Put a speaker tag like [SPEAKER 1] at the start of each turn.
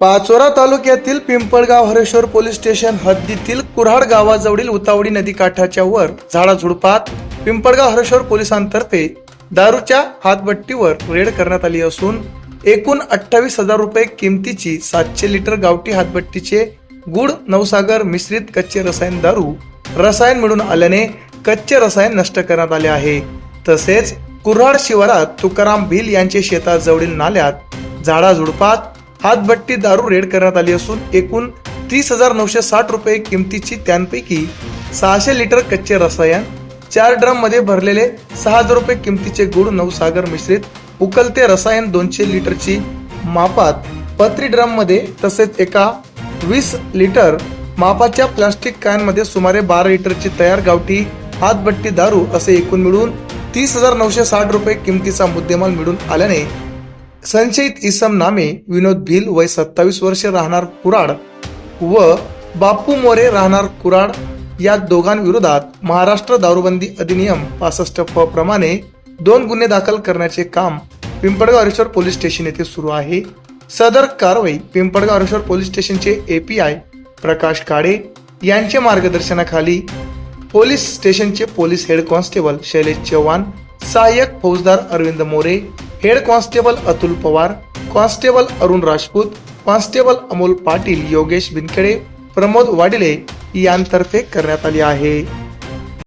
[SPEAKER 1] पाचोरा तालुक्यातील Pimpalgaon Hareshwar police station हद्दीतील कुऱ्हाड गावाजवळील उतावडी नदी काठाच्या वर झाडाझुडपात पिंपळगाव हरेश्वर पोलिसांतर्फे दारूच्या हातभट्टीवर रेड करण्यात आली असून एकूण अठ्ठावीस हजार रुपये किमतीची सातशे लिटर गावठी हातभट्टीचे गुड नवसागर मिश्रित कच्चे रसायन दारू रसायन मिळून आल्याने कच्चे रसायन नष्ट करण्यात आले आहे. तसेच कुऱ्हाड शिवारात तुकाराम भिल यांचे शेताजवळील नाल्यात झाडाझुडपात हातभट्टी दारू रेड करण्यात आली असून एकूण तीस हजार नऊशे साठ रुपये किमतीची त्यांपैकी सहाशे लिटर कच्चे रसायन चार ड्रममध्ये भरलेले सहा हजार रुपये किमतीचे गुड नवसागर मिश्रित उकलते रसायन दोनशे लिटरची मापात पत्री ड्रममध्ये तसेच एका वीस लिटर मापाच्या प्लास्टिक कॅनमध्ये सुमारे बारा लिटरची तयार गावठी हातभट्टी दारू असे एकूण मिळून तीस हजार नऊशे साठ रुपये किमतीचा मुद्देमाल मिळून आल्याने संशयित इसम नामे विनोद भिल वय सत्तावीस वर्षे राहणार कुराड व बापू मोरे राहणार कुराड या दोघांविरोधात महाराष्ट्र दारूबंदी अधिनियम पासष्ट फ प्रमाणे दोन गुन्हे दाखल करण्याचे काम पिंपळगाव हरेश्वर पोलीस स्टेशन येथे सुरू आहे. सदर कारवाई पिंपळगाव हरेश्वर पोलीस स्टेशनचे एपीआय प्रकाश काळे यांच्या मार्गदर्शनाखाली पोलीस स्टेशनचे police head constable Shailesh Chavan सहाय्यक फौजदार Arvind More head constable Atul Pawar constable Arun Rajput constable Amol Patil Yogesh Binkhede Pramod Wadile यांतर्फे करण्यात आली आहे.